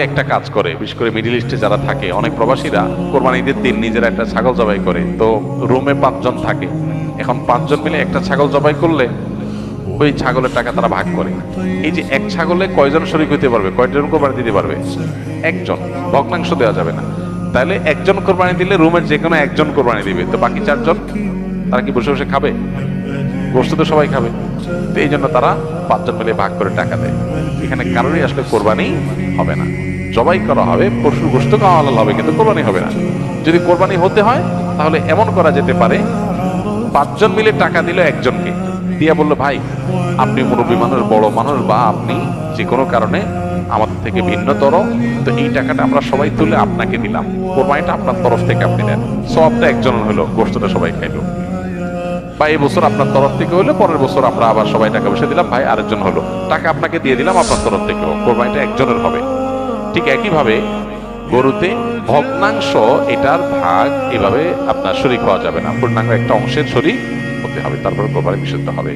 একটা কাজ করে, বিশেষ করে মিডিল ইস্টে যারা থাকে, অনেক প্রবাসীরা কোরবানি ঈদের দিন নিজেরা একটা ছাগল জবাই করে। তো রুমে পাঁচজন থাকে। এখন পাঁচজন মিলে একটা ছাগল জবাই করলে ওই ছাগলের টাকা তারা ভাগ করে। এই যে এক ছাগলে কয়জন শরিক হইতে পারবে? কয়জন কোরবানি দিতে পারবে? একজন। ভগ্নাংশ দেওয়া যাবে না। তাহলে একজন কোরবানি দিলে রুমের যে কোনো একজন কোরবানি দিবে। তো বাকি চারজন, তারা কি বসে বসে খাবে? গোস্ত তো সবাই খাবে। এই জন্য তারা পাঁচজন মিলে ভাগ করে টাকা দেয়। এখানে কারোরই আসলে কোরবানি হবে না। জবাই করা হবে পশুর গোস্ত খাওয়া হালাল হবে, কিন্তু কোরবানি হবে না। যদি কোরবানি হতে হয়, তাহলে এমন করা যেতে পারে, পাঁচজন মিলে টাকা দিল একজনকে। দিয়া বলল, ভাই, আপনি মুরব্বী মানুষ, বড় মানুষ বা আপনি যে কোনো কারণে আমাদের থেকে ভিন্নতর, তো এই টাকাটা আমরা সবাই তুলে আপনাকে দিলাম। কোরবানিটা আপনার তরফ থেকে আপনি দেন। সবটা একজন হলো গোস্তটা সবাই খাইলো। বা এই বছর আপনার তরফ থেকে হলো, পরের বছর আমরা আবার সবাই টাকা পয়সা দিলাম, ভাই আরেকজন হলো। টাকা আপনাকে দিয়ে দিলাম আপনার তরফ থেকেও, কোরবানিটা একজনের হবে। ঠিক একইভাবে গরুতে ভগ্নাংশ, এটার ভাগ এভাবে আপনার শরীর হওয়া যাবে না। পূর্ণাঙ্গ একটা অংশের শরিক হতে হবে, তারপরে কোরবানি বিশুদ্ধ হবে।